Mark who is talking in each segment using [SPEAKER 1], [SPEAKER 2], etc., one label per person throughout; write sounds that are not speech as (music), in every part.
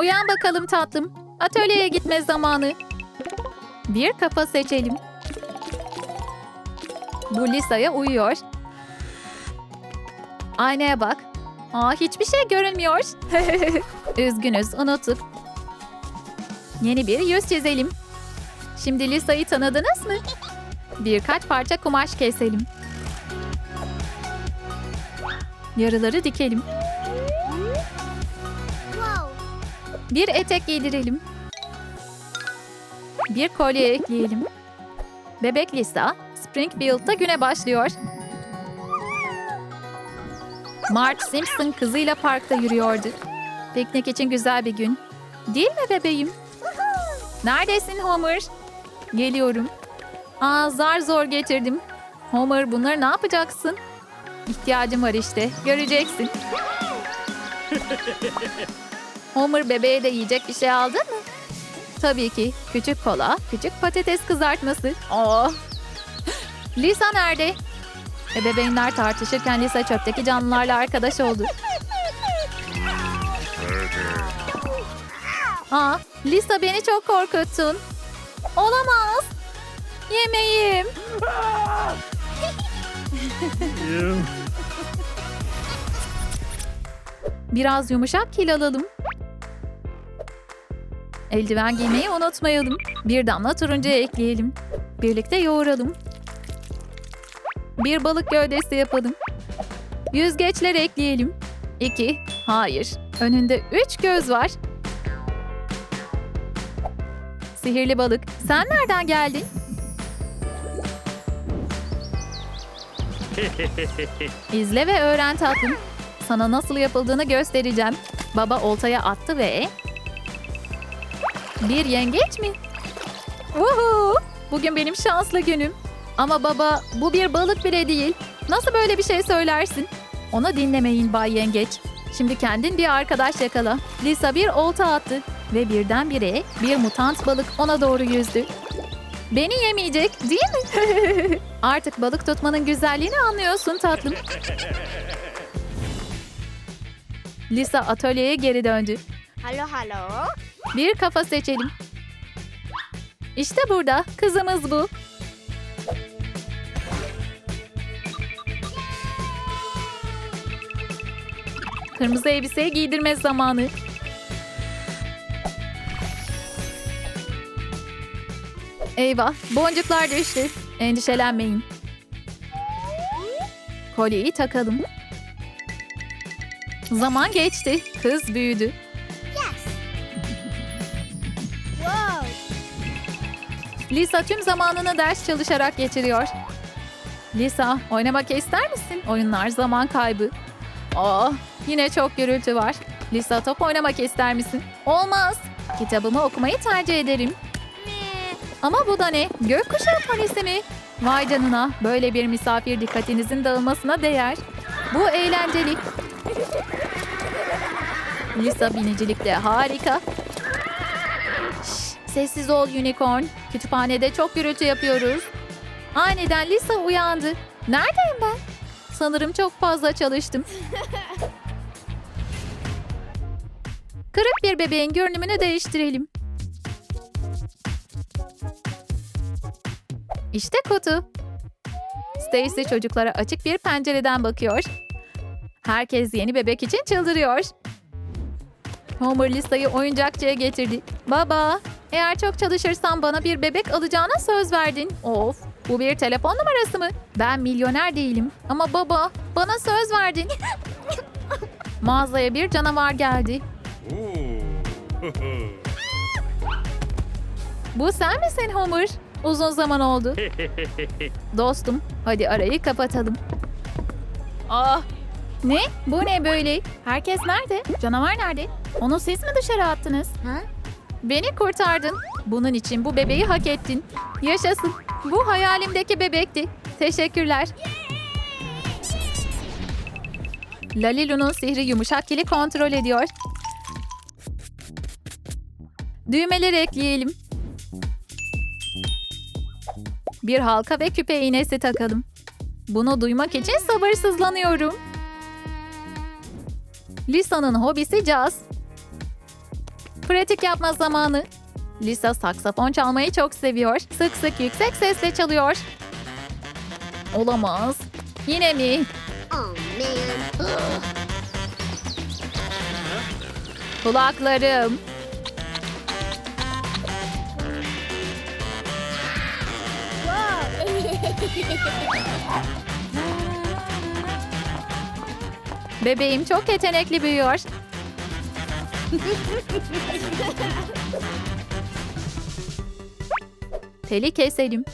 [SPEAKER 1] Uyan bakalım tatlım. Atölyeye gitme zamanı. Bir kafa seçelim. Bu Lisa'ya uyuyor. Aynaya bak. Aa, hiçbir şey görünmüyor. (laughs) Üzgünüz, unuttuk. Yeni bir yüz çizelim. Şimdi Lisa'yı tanıdınız mı? Birkaç parça kumaş keselim. Yarıları dikelim. Bir etek giydirelim. Bir kolye ekleyelim. Bebek Lisa, Springfield'da güne başlıyor. Marge Simpson kızıyla parkta yürüyordu. Piknik için güzel bir gün. Değil mi bebeğim? Neredesin Homer? Geliyorum. Aa zar zor getirdim. Homer bunları ne yapacaksın? İhtiyacım var işte. Göreceksin. (laughs) Homer bebeğe de yiyecek bir şey aldın mı? Tabii ki. Küçük kola, küçük patates kızartması. Oh. Lisa nerede? Ebeveynler tartışırken Lisa çöpteki canlılarla arkadaş oldu. Aa, Lisa beni çok korkuttun. Olamaz. Yemeğim. Biraz yumuşak kil alalım. Eldiven giymeyi unutmayalım. Bir damla turuncu ekleyelim. Birlikte yoğuralım. Bir balık gövdesi yapalım. Yüzgeçler ekleyelim. İki. Hayır. Önünde üç göz var. Sihirli balık. Sen nereden geldin? (laughs) İzle ve öğren tatlım. Sana nasıl yapıldığını göstereceğim. Baba oltaya attı ve... Bir yengeç mi? Uhu! Bugün benim şanslı günüm. Ama baba bu bir balık bile değil. Nasıl böyle bir şey söylersin? Onu dinlemeyin Bay Yengeç. Şimdi kendin bir arkadaş yakala. Lisa bir olta attı ve birdenbire bir mutant balık ona doğru yüzdü. Beni yemeyecek değil mi? (laughs) Artık balık tutmanın güzelliğini anlıyorsun tatlım. Lisa atölyeye geri döndü.
[SPEAKER 2] Halo halo.
[SPEAKER 1] Bir kafa seçelim. İşte burada. Kızımız bu. Kırmızı elbiseye giydirme zamanı. Eyvah, boncuklar düştü. Endişelenmeyin. Kolyeyi takalım. Zaman geçti. Kız büyüdü. Lisa tüm zamanını ders çalışarak geçiriyor. Lisa, oynamak ister misin? Oyunlar zaman kaybı. Oh, yine çok gürültü var. Lisa top oynamak ister misin? Olmaz. Kitabımı okumayı tercih ederim. Ama bu da ne? Gökkuşağı polisi mi? Vay canına, böyle bir misafir dikkatinizin dağılmasına değer. Bu eğlenceli. Lisa binicilikte harika. Sessiz ol unicorn. Kütüphanede çok gürültü yapıyoruz. Aniden Lisa uyandı. Neredeyim ben? Sanırım çok fazla çalıştım. (laughs) Kırık bir bebeğin görünümünü değiştirelim. İşte kutu. Stacy çocuklara açık bir pencereden bakıyor. Herkes yeni bebek için çıldırıyor. Homer Lisa'yı oyuncakçıya getirdi. Baba, eğer çok çalışırsan bana bir bebek alacağına söz verdin. Of, bu bir telefon numarası mı? Ben milyoner değilim. Ama baba, bana söz verdin. (laughs) Mağazaya bir canavar geldi. Bu sen misin Homer? Uzun zaman oldu. (laughs) Dostum, hadi arayı kapatalım. Ah, ne? Bu ne böyle? Herkes nerede? Canavar nerede? Onu siz mi dışarı attınız?
[SPEAKER 2] Ha?
[SPEAKER 1] Beni kurtardın. Bunun için bu bebeği hak ettin. Yaşasın. Bu hayalimdeki bebekti. Teşekkürler. Lalilu'nun sihri yumuşak kili kontrol ediyor. Düğmeleri ekleyelim. Bir halka ve küpe iğnesi takalım. Bunu duymak için sabırsızlanıyorum. Lisa'nın hobisi caz. Pratik yapma zamanı. Lisa saksafon çalmayı çok seviyor. Sık sık yüksek sesle çalıyor. Olamaz. Yine mi?
[SPEAKER 2] Oh.
[SPEAKER 1] Kulaklarım. Bebeğim çok yetenekli büyüyor. Teli keselim.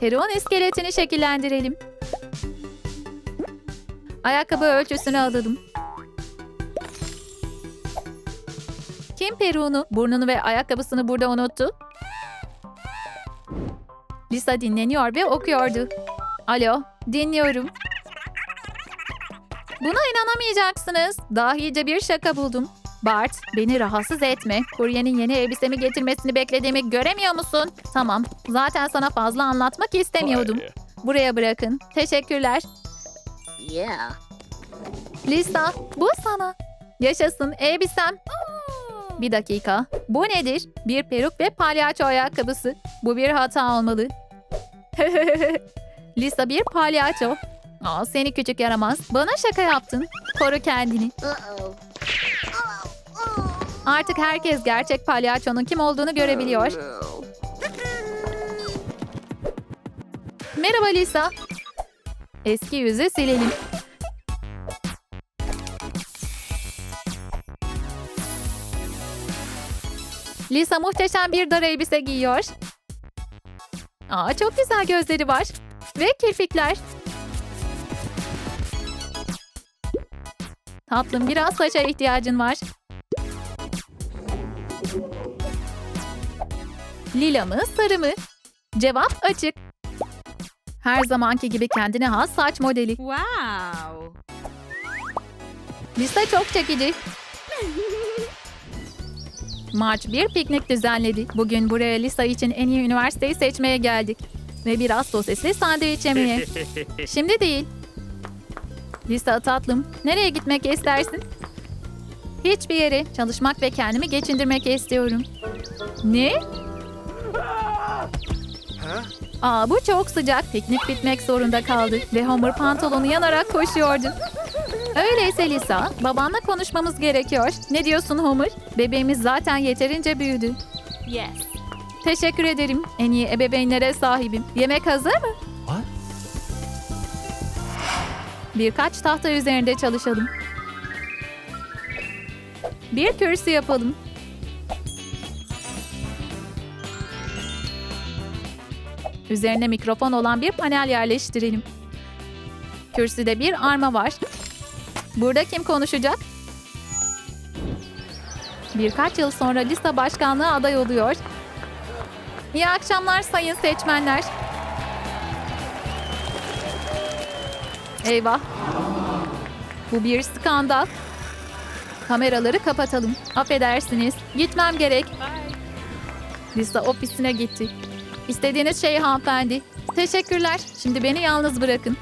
[SPEAKER 1] Peron iskeletini şekillendirelim. Ayakkabı ölçüsünü alalım. Kim peruğunu, burnunu ve ayakkabısını burada unuttu? Lisa dinleniyor ve okuyordu. Alo, dinliyorum. Buna inanamayacaksınız. Dahice bir şaka buldum. Bart, beni rahatsız etme. Kuryenin yeni elbisemi getirmesini beklediğimi göremiyor musun? Tamam, zaten sana fazla anlatmak istemiyordum. Buraya bırakın. Teşekkürler.
[SPEAKER 2] Yeah.
[SPEAKER 1] Lisa, bu sana. Yaşasın elbisem. Bir dakika. Bu nedir? Bir peruk ve palyaço ayakkabısı. Bu bir hata olmalı. (laughs) Lisa bir palyaço. Aa, seni küçük yaramaz. Bana şaka yaptın. Koru kendini. Artık herkes gerçek palyaçonun kim olduğunu görebiliyor. Merhaba Lisa. Eski yüzü silelim. Lisa muhteşem bir dar elbise giyiyor. Aa, çok güzel gözleri var. Ve kirpikler. Tatlım biraz saça ihtiyacın var. Lila mı sarı mı? Cevap açık. Her zamanki gibi kendine has saç modeli.
[SPEAKER 3] Wow.
[SPEAKER 1] Lisa çok çekici. March bir piknik düzenledi. Bugün buraya Lisa için en iyi üniversiteyi seçmeye geldik. Ve biraz sosisli sandviç yemeye. (laughs) Şimdi değil. Lisa tatlım, nereye gitmek istersin? Hiçbir yere. Çalışmak ve kendimi geçindirmek istiyorum. Ne? Aa bu çok sıcak. Piknik bitmek zorunda kaldı. Ve Homer pantolonu yanarak koşuyordu. Öyleyse Lisa, babanla konuşmamız gerekiyor. Ne diyorsun Homer? Bebeğimiz zaten yeterince büyüdü.
[SPEAKER 3] Yes.
[SPEAKER 1] Teşekkür ederim. En iyi ebeveynlere sahibim. Yemek hazır mı? Birkaç tahta üzerinde çalışalım. Bir kürsü yapalım. Üzerine mikrofon olan bir panel yerleştirelim. Kürsüde bir arma var. Burada kim konuşacak? Birkaç yıl sonra liste başkanlığı aday oluyor. İyi akşamlar sayın seçmenler. Eyvah. Bu bir skandal. Kameraları kapatalım. Affedersiniz. Gitmem gerek. Lisa ofisine gitti. İstediğiniz şey hanımefendi. Teşekkürler. Şimdi beni yalnız bırakın.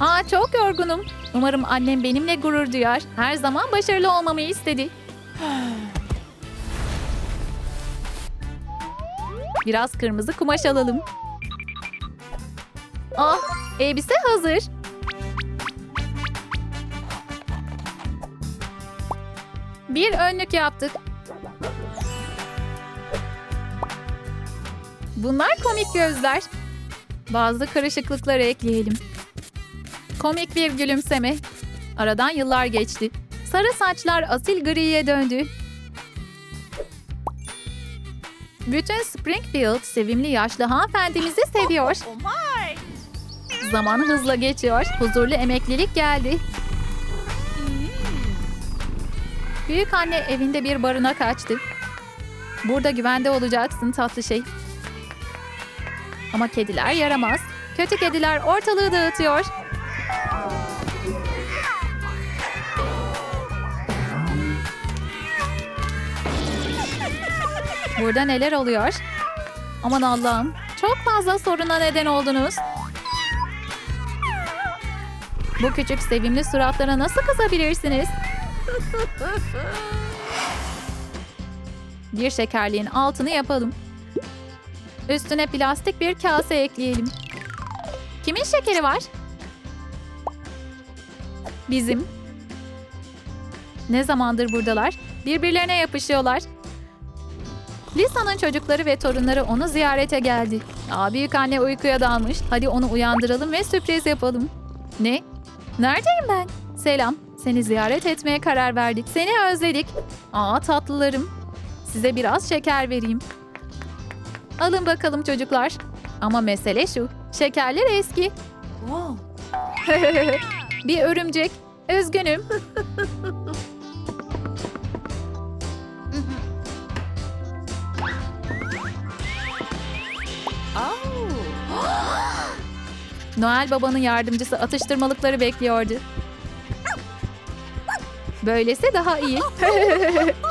[SPEAKER 1] Aa çok yorgunum. Umarım annem benimle gurur duyar. Her zaman başarılı olmamı istedi. Biraz kırmızı kumaş alalım. Ah, elbise hazır. Bir önlük yaptık. Bunlar komik gözler. Bazı karışıklıkları ekleyelim. Komik bir gülümseme. Aradan yıllar geçti. Sarı saçlar asil griye döndü. Bütün Springfield sevimli yaşlı hanımefendimizi seviyor.
[SPEAKER 3] Oh.
[SPEAKER 1] Zaman hızla geçiyor. Huzurlu emeklilik geldi. Büyük anne evinde bir barına kaçtı. Burada güvende olacaksın tatlı şey. Ama kediler yaramaz. Kötü kediler ortalığı dağıtıyor. Burada neler oluyor? Aman Allah'ım. Çok fazla soruna neden oldunuz. Bu küçük sevimli suratlara nasıl kızabilirsiniz? (laughs) Bir şekerliğin altını yapalım. Üstüne plastik bir kase ekleyelim. Kimin şekeri var? Bizim. Ne zamandır buradalar? Birbirlerine yapışıyorlar. Lisa'nın çocukları ve torunları onu ziyarete geldi. Aa, büyük anne uykuya dalmış. Hadi onu uyandıralım ve sürpriz yapalım. Ne? Neredeyim ben? Selam. Seni ziyaret etmeye karar verdik. Seni özledik. Aa tatlılarım. Size biraz şeker vereyim. Alın bakalım çocuklar. Ama mesele şu. Şekerler eski. (laughs) Bir örümcek. Üzgünüm. (gasps) Noel Baba'nın yardımcısı atıştırmalıkları bekliyordu. Böylesi daha iyi. (laughs)